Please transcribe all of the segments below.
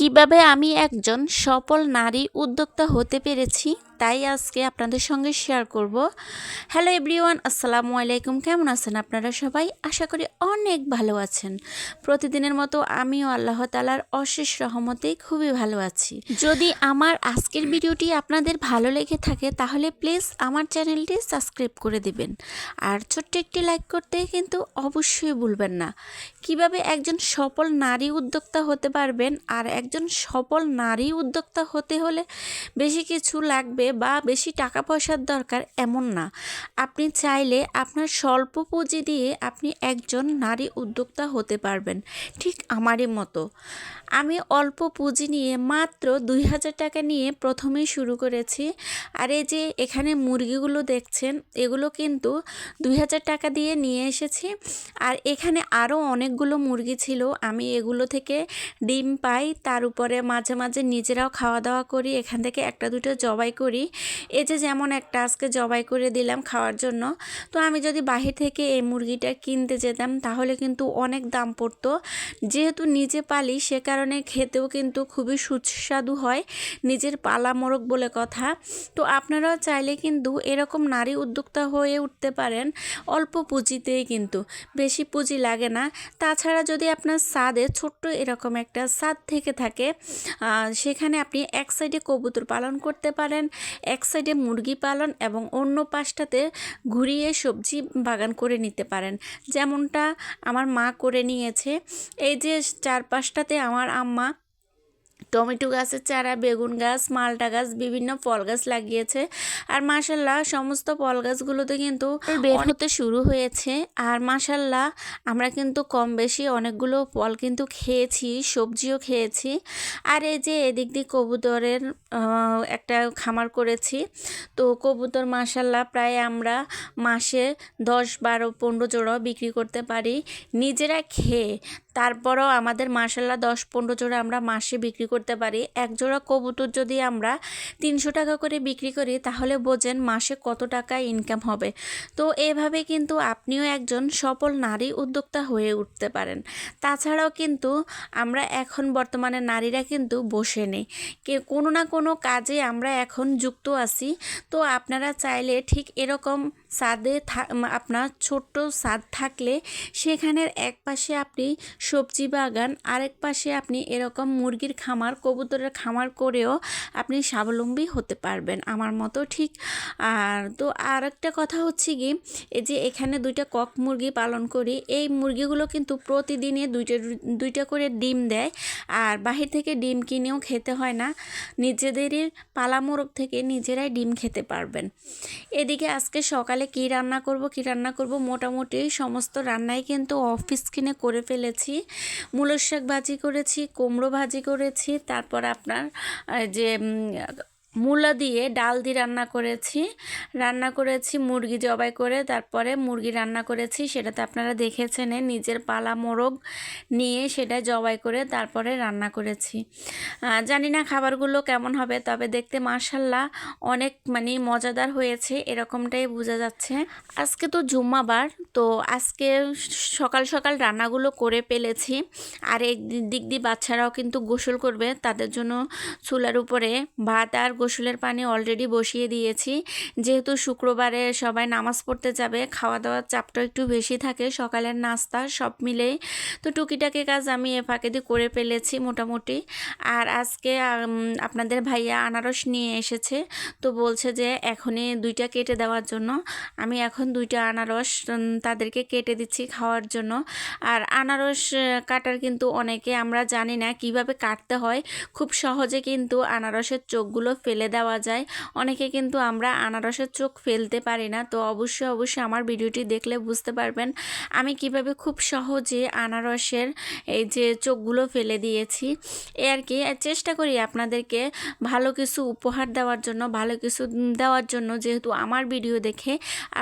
কীভাবে আমি একজন সফল নারী উদ্যোক্তা হতে পেরেছি? তাই আজকে আপনাদের সঙ্গে শেয়ার করব। হ্যালো এভরিওয়ান আসসালামু আলাইকুম। কেমন আছেন আপনারা সবাই? আশা করি অনেক ভালো আছেন। প্রতিদিনের মতো আমিও আল্লাহ তালার অশেষ রহমতেই খুবই ভালো আছি। যদি আমার আজকের ভিডিওটি আপনাদের ভালো লেগে থাকে, তাহলে প্লিজ আমার চ্যানেলটি সাবস্ক্রাইব করে দিবেন। আর ছোট্ট একটি লাইক করতে কিন্তু অবশ্যই ভুলবেন না। কীভাবে একজন সফল নারী উদ্যোক্তা হতে পারবেন আর একজন সফল নারী উদ্যোক্তা হতে হলে বেশি কিছু লাগবে বা বেশি টাকা পয়সার দরকার এমন না। আপনি চাইলে আপনার স্বল্প পুঁজি দিয়ে আপনি একজন নারী উদ্যোক্তা হতে পারবেন, ঠিক আমারই মতো। আমি অল্প পুঁজি নিয়ে মাত্র দুই হাজার টাকা নিয়ে প্রথমেই শুরু করেছি। আর এই যে এখানে মুরগিগুলো দেখছেন, এগুলো কিন্তু দুই হাজার টাকা দিয়ে নিয়ে এসেছি। আর এখানে আরও অনেকগুলো মুরগি ছিল, আমি এগুলো থেকে ডিম পাই, তার উপরে মাঝে মাঝে নিজেরাও খাওয়া দাওয়া করি, এখান থেকে একটা দুটো জবাই করি। এই যে যেমন একটা আজকে জবাই করে দিলাম খাওয়ার জন্য, তো আমি যদি বাহির থেকে এই মুরগিটা কিনতে যেতাম তাহলে কিন্তু অনেক দাম পড়তো। যেহেতু নিজে পালি, সে কারণে খেতেও কিন্তু খুবই সুস্বাদু হয়, নিজের পালা মোরগ বলে কথা। তো আপনারাও চাইলে কিন্তু এরকম নারী উদ্যোক্তা হয়ে উঠতে পারেন, অল্প পুঁজিতেই কিন্তু, বেশি পুঁজি লাগে না। তাছাড়া যদি আপনার সাদে ছোট্ট এরকম একটা সাদ থেকে থাকে সেখানে আপনি এক সাইডে কবুতর পালন করতে পারেন এক সাইডে মুরগি পালন এবং অন্য পাশটাতে ঘুরিয়ে সবজি বাগান করে নিতে পারেন। যেমনটা আমার মা করে নিয়েছে। এই যে চার পাশটাতে আমার আম্মা টমেটো গাছের চারা বেগুন গাছ মালটা গাছ বিভিন্ন ফল গাছ লাগিয়েছে। আর মাসাল্লাহ সমস্ত ফল গাছগুলোতে কিন্তু বের হতে শুরু হয়েছে। আর মাসাল্লাহ আমরা কিন্তু কম বেশি অনেকগুলো ফল কিন্তু খেয়েছি সবজিও খেয়েছি। আর এই যে এদিক দিয়ে কবুতরের একটা খামার করেছি তো কবুতর মাসাল্লাহ প্রায় আমরা মাসে দশ বারো পনেরো জোড়াও বিক্রি করতে পারি নিজেরা খেয়ে। তারপরও আমাদের মাসাল্লাহ দশ পনেরো জোড়া আমরা মাসে বিক্রি করতে পারি। এক জোড়া কবুতর যদি আমরা তিনশো টাকা করে বিক্রি করি, তাহলে বোঝেন মাসে কত টাকা ইনকাম হবে। তো এভাবে কিন্তু আপনিও একজন সফল নারী উদ্যোক্তা হয়ে উঠতে পারেন। তাছাড়াও কিন্তু আমরা এখন বর্তমানে নারীরা কিন্তু বসে নেই। কে, কোনো না কোনো কাজে আমরা এখন যুক্ত আছি। তো আপনারা চাইলে ঠিক এরকম থা- আপনার ছোট্ট ছাদ থাকলে সেখানের এক পাশে আপনি সবজি বাগান আরেক পাশে আপনি এরকম মুরগির খামার কবুতরের খামার করেও আপনি স্বাবলম্বী হতে পারবেন আমার মতো, ঠিক? আর তো আর একটা কথা হচ্ছে কি এই যে এখানে দুইটা কক মুরগি পালন করি, এই মুরগিগুলো কিন্তু প্রতিদিনে দুইটা দুইটা করে ডিম দেয়। আর বাহির থেকে ডিম কিনেও খেতে হয় না, নিজেদেরই পালা মোরগ থেকে নিজেরাই ডিম খেতে পারবেন। এদিকে আজকে সকালে কি রান্না করব, কি রান্না করব, মোটামুটি সমস্ত রান্নাই কিন্তু অফিস কিনে করে ফেলেছি। মূলোর শাক ভাজি করেছি, কুমড়ো ভাজি করেছি তারপর আপনার যে মূলা দিয়ে ডাল দিয়ে রান্না করেছি। রান্না করেছি মুরগি জবাই করে, তারপরে মুরগি রান্না করেছি, সেটাতে আপনারা দেখেছেন নিজের পালা মোরগ নিয়ে সেটা জবাই করে তারপরে রান্না করেছি। জানি না খাবারগুলো কেমন হবে, তবে দেখতে মার্শাল্লাহ অনেক মানে মজাদার হয়েছে, এরকমটাই বোঝা যাচ্ছে। আজকে তো জুম্মাবার, তো আজকে সকাল সকাল রান্নাগুলো করে পেলেছি আর এক দিক দিয়ে বাচ্চারাও কিন্তু গোসল করবে, তাদের জন্য চুলার উপরে ভাত আর গোসলের পানি অলরেডি বসিয়ে দিয়েছি। যেহেতু শুক্রবারে সবাই নামাজ পড়তে যাবে খাওয়া দাওয়ার চাপটা একটু বেশি থাকে, সকালের নাস্তা সব মিলেই। তো টুকিটাকি কাজ আমি এ ফাঁকে দিয়ে করে ফেলেছি মোটামুটি। আর আজকে আপনাদের ভাইয়া আনারস নিয়ে এসেছে, তো বলছে যে এখনই দুইটা কেটে দেওয়ার জন্য। আমি এখন দুইটা আনারস তাদেরকে কেটে দিচ্ছি খাওয়ার জন্য। আর আনারস কাটার কিন্তু অনেকে আমরা জানি না কীভাবে কাটতে হয়। খুব সহজে কিন্তু আনারসের চোখগুলো ফেলে দেওয়া যায়। অনেকে কিন্তু আমরা আনারসের চোখ ফেলতে পারি না। তো অবশ্যই অবশ্যই আমার ভিডিওটি দেখলে বুঝতে পারবেন আমি কীভাবে খুব সহজে আনারসের এই যে চোখগুলো ফেলে দিয়েছি। এ আর কি চেষ্টা করি আপনাদেরকে ভালো কিছু উপহার দেওয়ার জন্য, ভালো কিছু দেওয়ার জন্য। যেহেতু আমার ভিডিও দেখে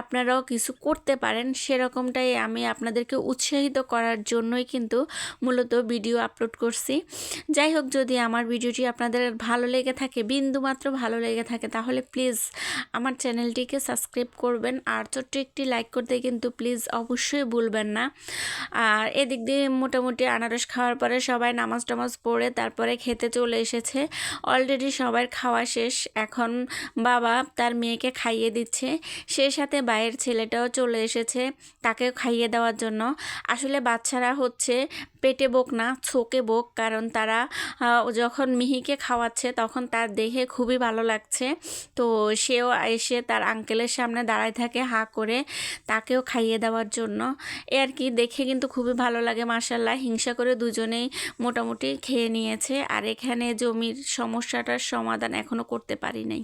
আপনারাও কিছু করতে পারেন, সেরকমটাই আমি আপনাদেরকে উৎসাহিত করার জন্যই কিন্তু মূলত ভিডিও আপলোড করছি। যাই হোক, যদি আমার ভিডিওটি আপনাদের ভালো লেগে থাকে, বিন্দুমাত্র মাত্র ভালো লেগে থাকে, তাহলে প্লিজ আমার চ্যানেলটিকে সাবস্ক্রাইব করবেন। আর ছোট্ট একটি লাইক করতে কিন্তু প্লিজ অবশ্যই ভুলবেন না। আর এদিক দিয়ে মোটামুটি আনারস খাওয়ার পরে সবাই নামাজ টামাজ পড়ে তারপরে খেতে চলে এসেছে। অলরেডি সবার খাওয়া শেষ। এখন বাবা তার মেয়েকে খাইয়ে দিচ্ছে। সেই সাথে বাইরের ছেলেটাও চলে এসেছে তাকেও খাইয়ে দেওয়ার জন্য। আসলে বাচ্চারা হচ্ছে পেটে বোক না, ছোকে বোক, কারণ তারা যখন মিহিকে খাওয়াচ্ছে তখন তার দেখে খুবই ভালো লাগছে। তো সেও এসে তার আঙ্কেলের সামনে দাঁড়ায় থাকে হা করে তাকেও খাইয়ে দেওয়ার জন্য। এ আর কি, দেখে কিন্তু খুবই ভালো লাগে মাসাল্লাহ হিংসা করে দুজনেই মোটামুটি খেয়ে নিয়েছে। আর এখানে জমির সমস্যাটার সমাধান এখনও করতে পারি নাই।